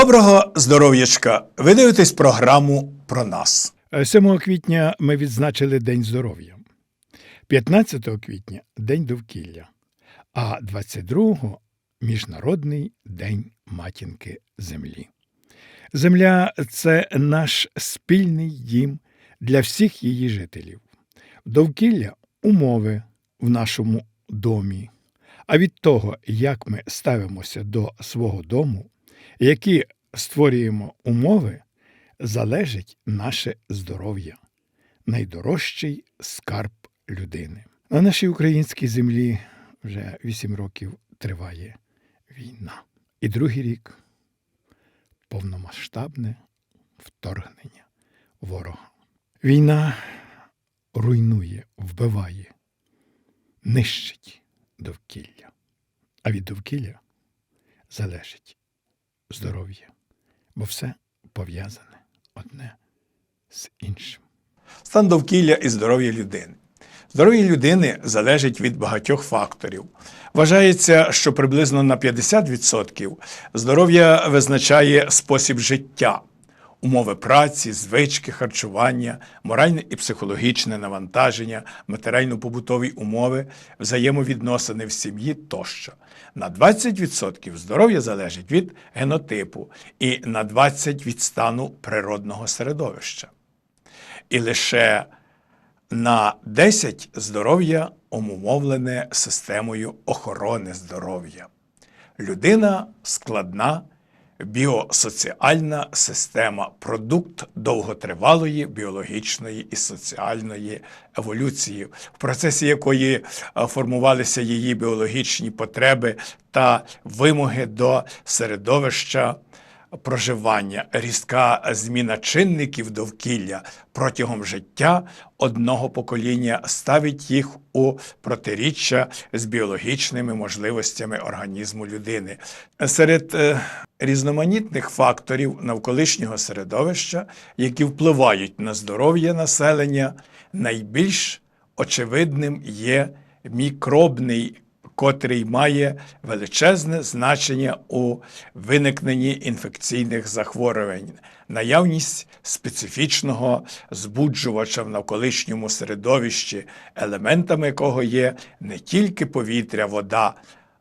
Доброго здоров'ячка! Ви дивитесь програму про нас. 7 квітня ми відзначили День здоров'я, 15 квітня День довкілля, а 22-го Міжнародний день матінки Землі. Земля це наш спільний дім для всіх її жителів. Довкілля умови в нашому домі. А від того, як ми ставимося до свого дому, які створюємо умови, залежить наше здоров'я, найдорожчий скарб людини. На нашій українській землі вже вісім років триває війна. І другий рік повномасштабне вторгнення ворога. Війна руйнує, вбиває, нищить довкілля. А від довкілля залежить здоров'я, бо все пов'язане одне з іншим. Стан довкілля і здоров'я людини. Здоров'я людини залежить від багатьох факторів. Вважається, що приблизно на 50% здоров'я визначає спосіб життя, умови праці, звички, харчування, моральне і психологічне навантаження, матеріально-побутові умови, взаємовідносини в сім'ї тощо. На 20% здоров'я залежить від генотипу і на 20% від стану природного середовища. І лише на 10 здоров'я умовлене системою охорони здоров'я. Людина складна біосоціальна система, продукт довготривалої біологічної і соціальної еволюції, в процесі якої е, формувалися її біологічні потреби та вимоги до середовища проживання, різка зміна чинників довкілля протягом життя одного покоління ставить їх у протиріччя з біологічними можливостями організму людини. Серед е, різноманітних факторів навколишнього середовища, які впливають на здоров'я населення, найбільш очевидним є мікробний котрий має величезне значення у виникненні інфекційних захворювань, наявність специфічного збуджувача в навколишньому середовищі, елементами якого є не тільки повітря, вода,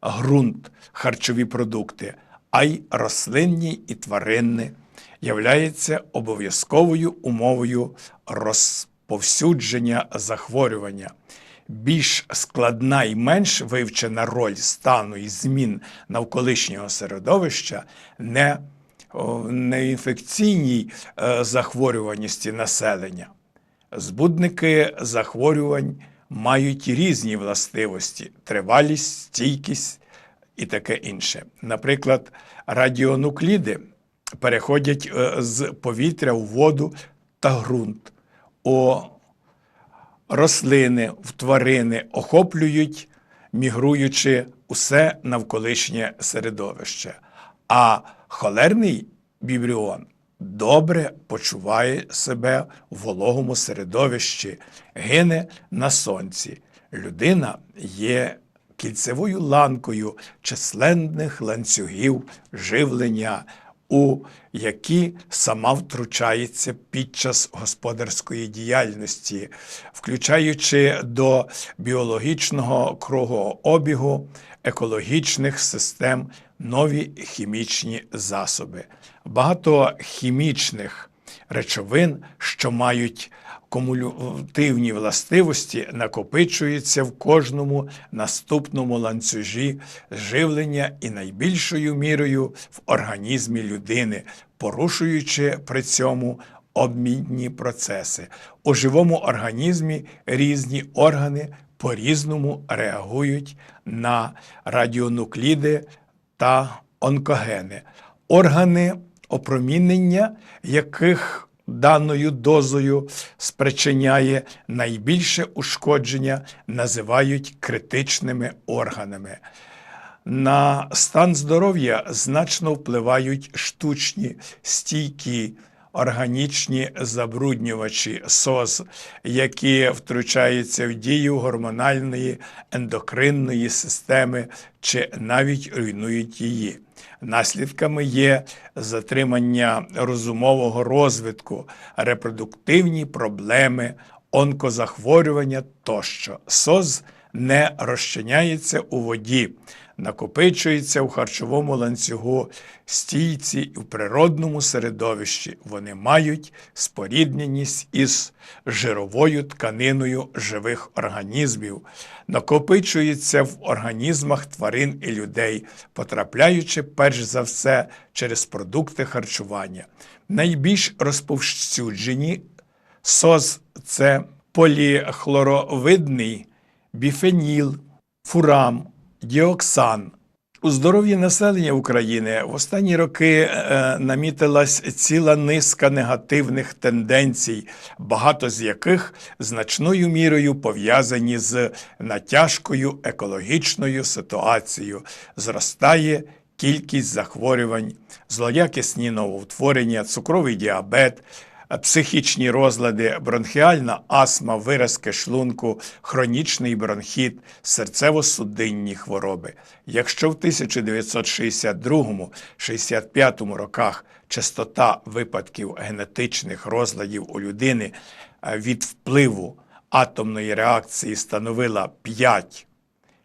ґрунт, харчові продукти, а й рослинні і тваринні, являється обов'язковою умовою розповсюдження захворювання більш складна і менш вивчена роль стану і змін навколишнього середовища не неінфекційній е, захворюваності населення. Збудники захворювань мають різні властивості, тривалість, стійкість і таке інше. Наприклад, радіонукліди переходять е, з повітря у воду та ґрунт. У рослини, в тварини охоплюють, мігруючи усе навколишнє середовище. А холерний бібріон добре почуває себе в вологому середовищі, гине на сонці. Людина є кільцевою ланкою численних ланцюгів живлення у які сама втручається під час господарської діяльності, включаючи до біологічного кругообігу екологічних систем нові хімічні засоби. Багато хімічних речовин, що мають кумулятивні властивості накопичуються в кожному наступному ланцюжі живлення і найбільшою мірою в організмі людини, порушуючи при цьому обмінні процеси. У живому організмі різні органи по-різному реагують на радіонукліди та онкогени. Органи опромінення, яких даною дозою спричиняє найбільше ушкодження, називають критичними органами. На стан здоров'я значно впливають штучні стійкі. Органічні забруднювачі СОЗ, які втручаються в дію гормональної ендокринної системи чи навіть руйнують її. Наслідками є затримання розумового розвитку, репродуктивні проблеми, онкозахворювання тощо. СОЗ не розчиняється у воді, накопичується у харчовому ланцюгу стійці і в природному середовищі. Вони мають спорідненість із жировою тканиною живих організмів, накопичуються в організмах тварин і людей, потрапляючи перш за все через продукти харчування. Найбільш розповсюджені СОЗ це поліхлоровидний біфеніл, фурам, діоксан. У здоров'ї населення України в останні роки е, намітилась ціла низка негативних тенденцій, багато з яких значною мірою пов'язані з натяжкою екологічною ситуацією. Зростає кількість захворювань, злоякісні новоутворення, цукровий діабет, психічні розлади, бронхіальна астма, виразки шлунку, хронічний бронхіт, серцево-судинні хвороби. Якщо в 1962-65 роках частота випадків генетичних розладів у людини е, від впливу атомної реакції становила 5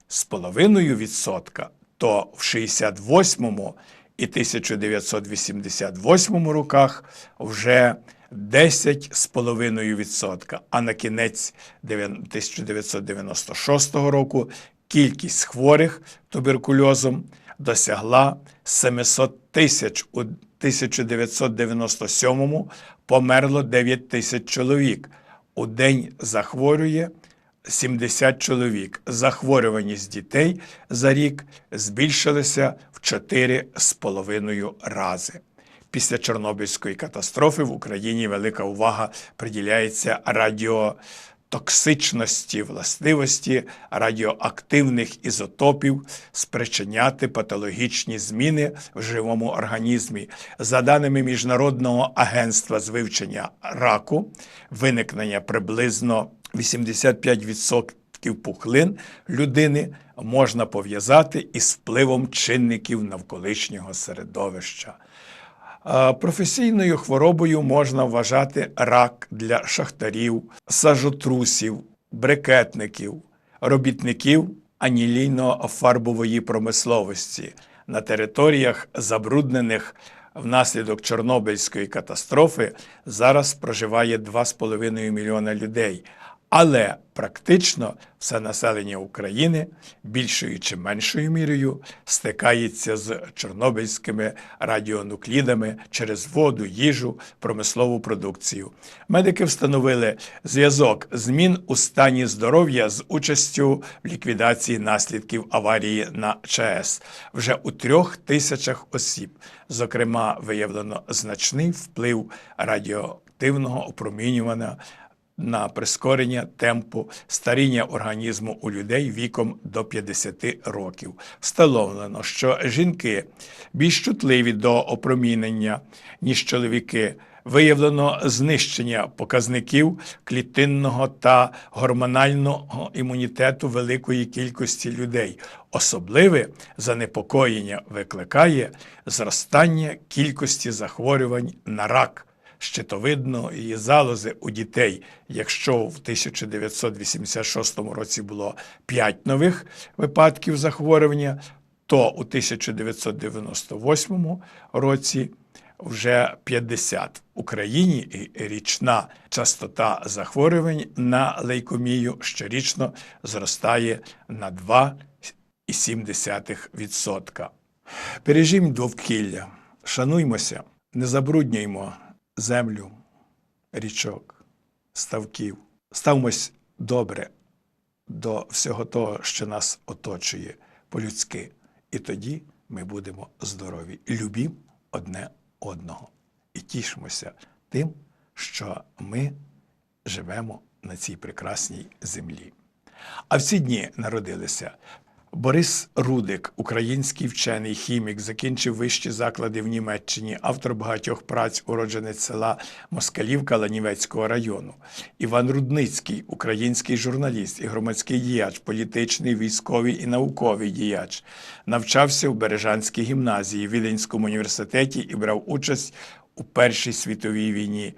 з половиною відсотка, то в 68-му і 1988 роках вже 10 з половиною відсотка, а на кінець 1996 року кількість хворих туберкульозом досягла 700 тисяч. У 1997 померло 9 тисяч чоловік. У день захворює 70 чоловік. Захворюваність дітей за рік збільшилася в 4,5 рази. Після Чорнобильської катастрофи в Україні велика увага приділяється радіотоксичності, властивості радіоактивних ізотопів спричиняти патологічні зміни в живому організмі. За даними Міжнародного агентства з вивчення раку, виникнення приблизно 85% пухлин людини можна пов'язати із впливом чинників навколишнього середовища. Професійною хворобою можна вважати рак для шахтарів, сажотрусів, брикетників, робітників анілійно-фарбової промисловості на територіях, забруднених внаслідок Чорнобильської катастрофи, зараз проживає 2,5 мільйона людей. Але практично все населення України більшою чи меншою мірою стикається з чорнобильськими радіонуклідами через воду, їжу, промислову продукцію. Медики встановили зв'язок змін у стані здоров'я з участю в ліквідації наслідків аварії на ЧАЕС вже у трьох тисячах осіб. Зокрема, виявлено значний вплив радіоактивного опромінювання на прискорення темпу старіння організму у людей віком до 50 років. Встановлено, що жінки більш чутливі до опромінення, ніж чоловіки. Виявлено знищення показників клітинного та гормонального імунітету великої кількості людей. Особливе занепокоєння викликає зростання кількості захворювань на рак щитовидної залози у дітей. Якщо в 1986 році було 5 нових випадків захворювання, то у 1998 році вже 50. В Україні річна частота захворювань на лейкомію щорічно зростає на 2,7%. Бережімо довкілля, шануймося, не забруднюймо землю, річок, ставків. Ставмось добре до всього того, що нас оточує по-людськи. І тоді ми будемо здорові. Любім одне одного. І тішимося тим, що ми живемо на цій прекрасній землі. А в ці дні народилися Борис Рудик, український вчений хімік, закінчив вищі заклади в Німеччині, автор багатьох праць, уродженець села Москалівка Ланівецького району. Іван Рудницький, український журналіст і громадський діяч, політичний, військовий і науковий діяч. Навчався у Бережанській гімназії, Віденському університеті і брав участь у Першій світовій війні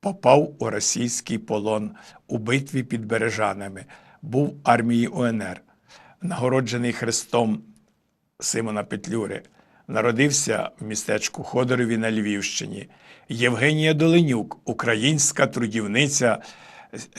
попав у російський полон у битві під Бережанами, був в армії УНР, нагороджений хрестом Симона Петлюри. Народився в містечку Ходорові на Львівщині. Євгенія Доленюк, українська трудівниця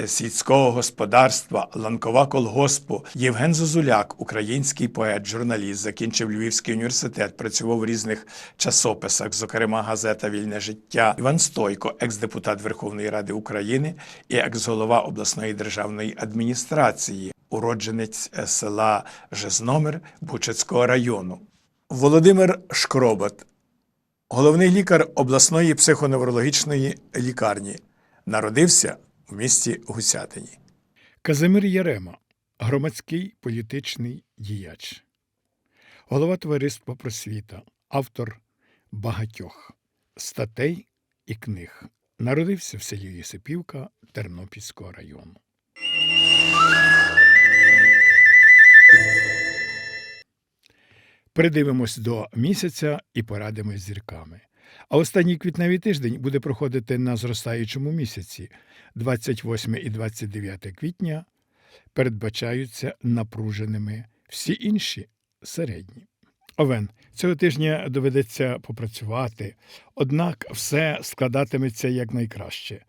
сільського господарства, ланкова колгоспу. Євген Зозуляк, український поет, журналіст, закінчив Львівський університет, працював в різних часописах, зокрема газета Вільне життя. Іван Стойко, екс-депутат Верховної Ради України і екс-голова обласної державної адміністрації, уродженець е, села Жизномир Бучацького району. Володимир Шкробот, головний лікар обласної психоневрологічної лікарні, народився в місті Гусятині. Казимир Ярема, громадський політичний діяч, голова товариства просвіта, автор багатьох статей і книг. Народився в селі Єсипівка Тернопільського району. Придивимось до місяця і порадимось зірками. А останній квітневий тиждень буде проходити на зростаючому місяці 28 і 29 квітня передбачаються напруженими, всі інші середні. Овен, цього тижня доведеться попрацювати, однак все складатиметься якнайкраще.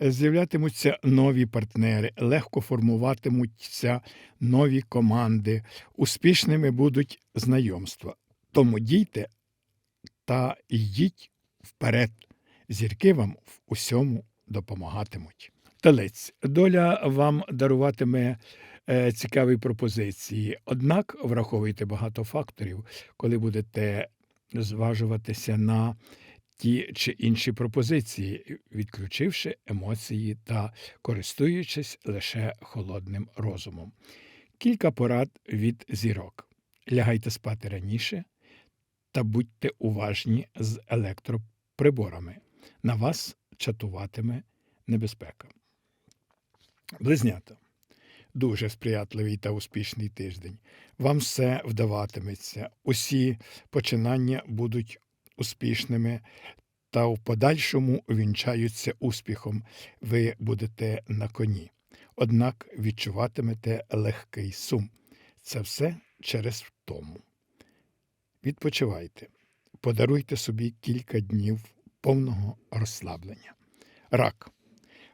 З'являтимуться нові партнери, легко формуватимуться нові команди, успішними будуть знайомства. Тому дійте та йдіть вперед. Зірки вам в усьому допомагатимуть. Телець, доля вам даруватиме е, цікаві пропозиції, однак враховуйте багато факторів, коли будете зважуватися на ті чи інші пропозиції, відключивши емоції та користуючись лише холодним розумом. Кілька порад від зірок. Лягайте спати раніше та будьте уважні з електроприборами. На вас чатуватиме небезпека. Близнята. Дуже сприятливий та успішний тиждень. Вам все вдаватиметься, усі починання будуть успішними та в подальшому вінчаються успіхом. Ви будете на коні. Однак відчуватимете легкий сум. Це все через втому. Відпочивайте, подаруйте собі кілька днів повного розслаблення. Рак.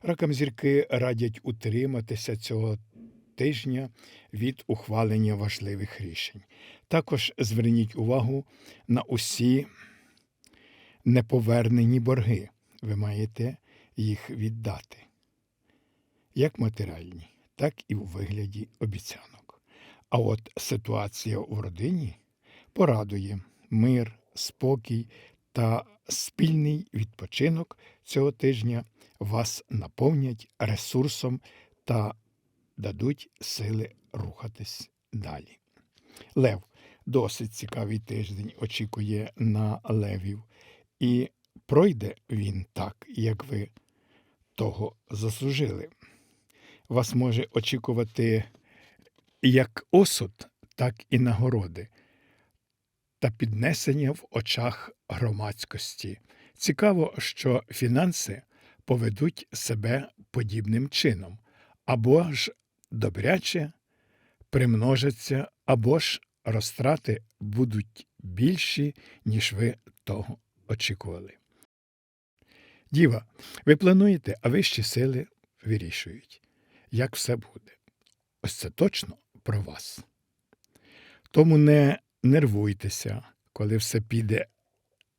Ракам зірки радять утриматися цього тижня від ухвалення важливих рішень. Також зверніть увагу на усі неповернені борги. Ви маєте їх віддати, як матеріальні, так і у вигляді обіцянок. А от ситуація в родині порадує мир, спокій та спільний відпочинок цього тижня вас наповнять ресурсом та дадуть сили рухатись далі. Лев досить цікавий тиждень очікує на левів, і пройде він так, як ви того заслужили. Вас може очікувати як осуд, так і нагороди та піднесення в очах громадськості. Цікаво, що фінанси поведуть себе подібним чином, або ж добряче примножаться, або ж розтрати будуть більші, ніж ви того очікували. Діва, ви плануєте, а вищі сили вирішують, як все буде. Ось це точно про вас. Тому не нервуйтеся, коли все піде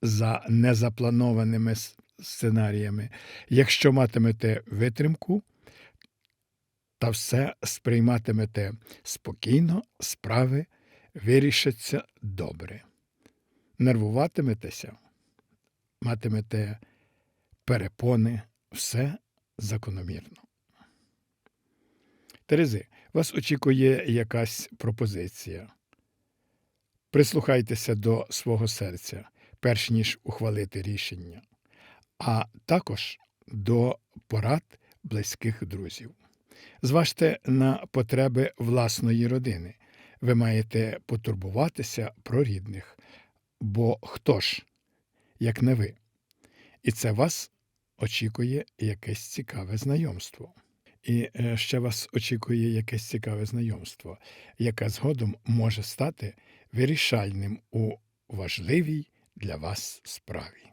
за незапланованими сценаріями. Якщо матимете витримку та все сприйматимете спокійно, справи вирішаться добре. Нервуватиметеся, матимете перепони, все закономірно. Терези, Вас очікує якась пропозиція. Прислухайтеся до свого серця, перш ніж ухвалити рішення, а також до порад близьких друзів. Зважте на потреби власної родини. Ви маєте потурбуватися про рідних, бо хто ж, як не ви? І це вас очікує якесь цікаве знайомство. І е, ще вас очікує якесь цікаве знайомство, яке згодом може стати вирішальним у важливій для вас справі.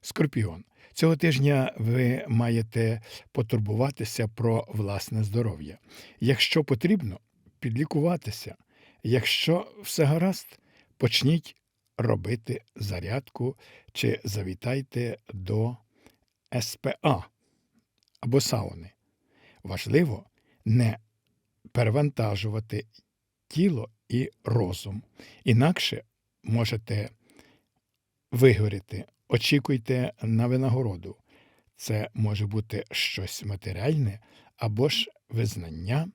Скорпіон. Цього тижня ви маєте потурбуватися про власне здоров'я. Якщо потрібно, підлікуватися. Якщо все гаразд, почніть робити зарядку чи завітайте до СПА або сауни. Важливо не перевантажувати тіло і розум. Інакше можете вигоріти. Очікуйте на винагороду. Це може бути щось матеріальне або ж визнання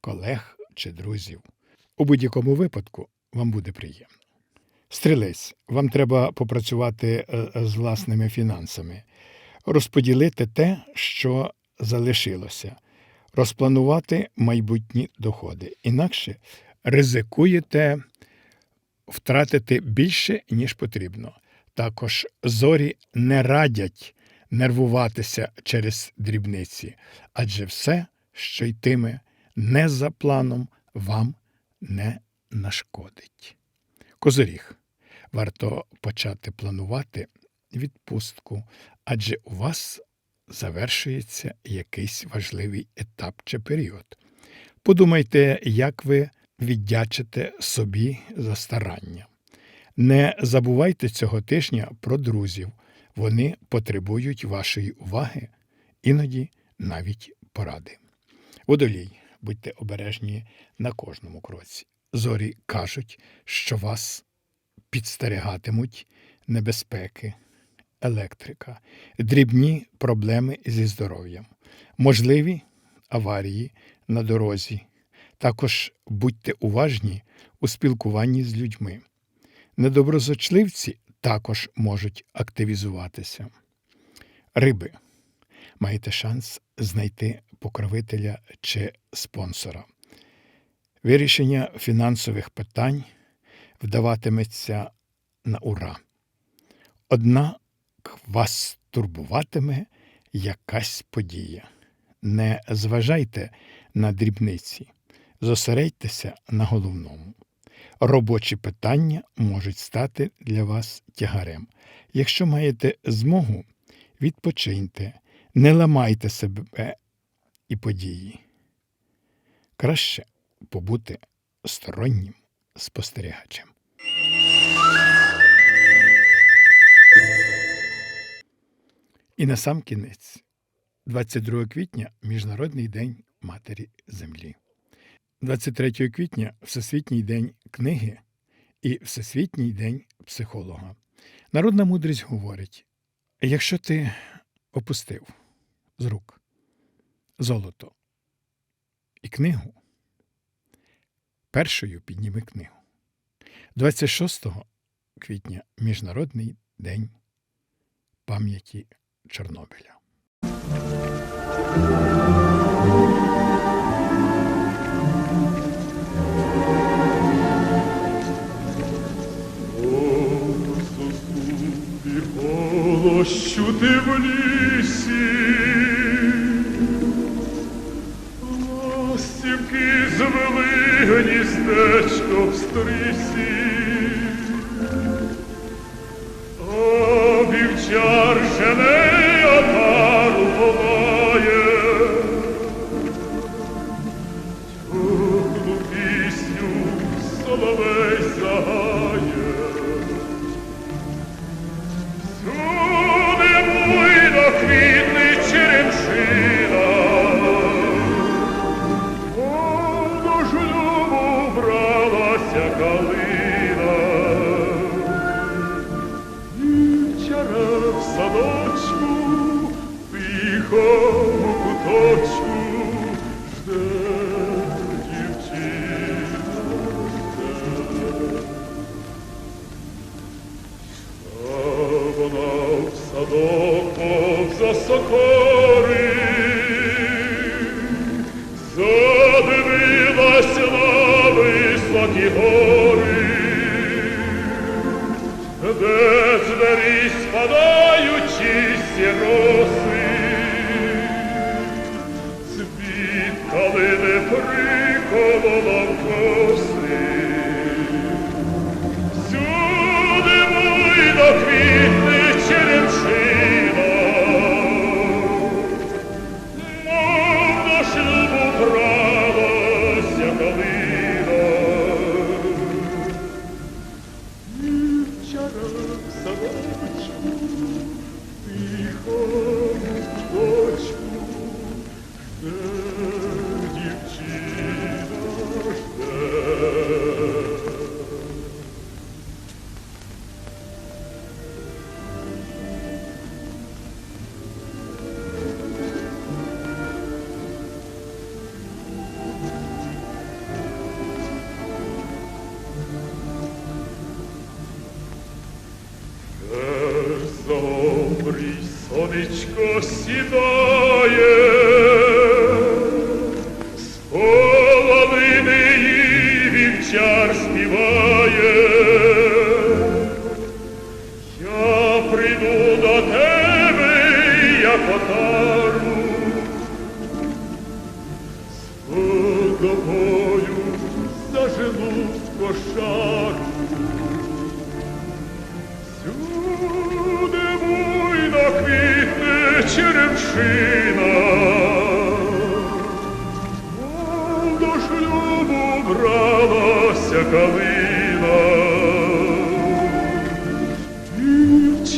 колег чи друзів. У будь-якому випадку вам буде приємно. Стрілець, вам треба попрацювати е, з власними фінансами, розподілити те, що залишилося, розпланувати майбутні доходи. Інакше ризикуєте втратити більше, ніж потрібно. Також зорі не радять нервуватися через дрібниці, адже все, що йтиме не за планом, вам не нашкодить. Козоріг. Варто почати планувати відпустку, адже у вас завершується якийсь важливий етап чи період. Подумайте, як ви віддячите собі за старання. Не забувайте цього тижня про друзів. Вони потребують вашої уваги, іноді навіть поради. Водолій, будьте обережні на кожному кроці. Зорі кажуть, що вас підстерігатимуть небезпеки, електрика, дрібні проблеми зі здоров'ям, можливі аварії на дорозі. Також будьте уважні у спілкуванні з людьми. Недоброзочливці також можуть активізуватися. Риби. Маєте шанс знайти покровителя чи спонсора. Вирішення фінансових питань вдаватиметься на ура. Однак вас турбуватиме якась подія. Не зважайте на дрібниці, зосередьтеся на головному. Робочі питання можуть стати для вас тягарем. Якщо маєте змогу, відпочиньте, не ламайте себе і події. Краще побути стороннім спостерігачем. І на сам кінець, 22 квітня Міжнародний день Матері Землі. 23 квітня Всесвітній день книги і Всесвітній день психолога. Народна мудрість говорить: якщо ти опустив з рук золото і книгу, першою підніми книгу. 26 квітня Міжнародний день пам'яті Чорнобиля. Ти в лісі, гніздечко в сонечко сідо.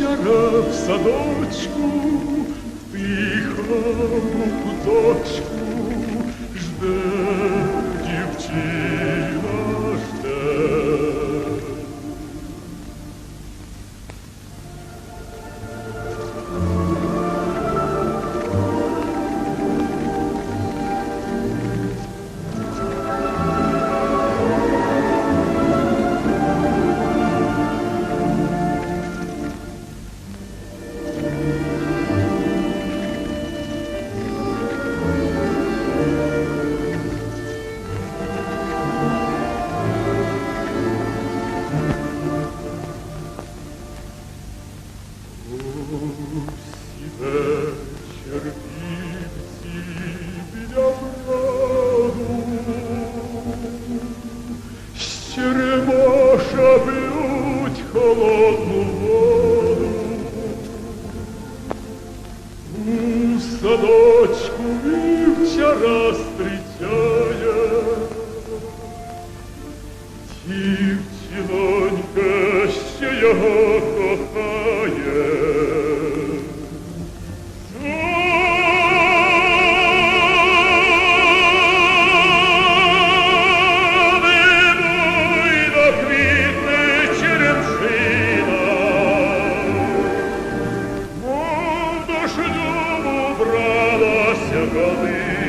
вечора в садочку, в куточку жде дівчина. Oh, бралося коли.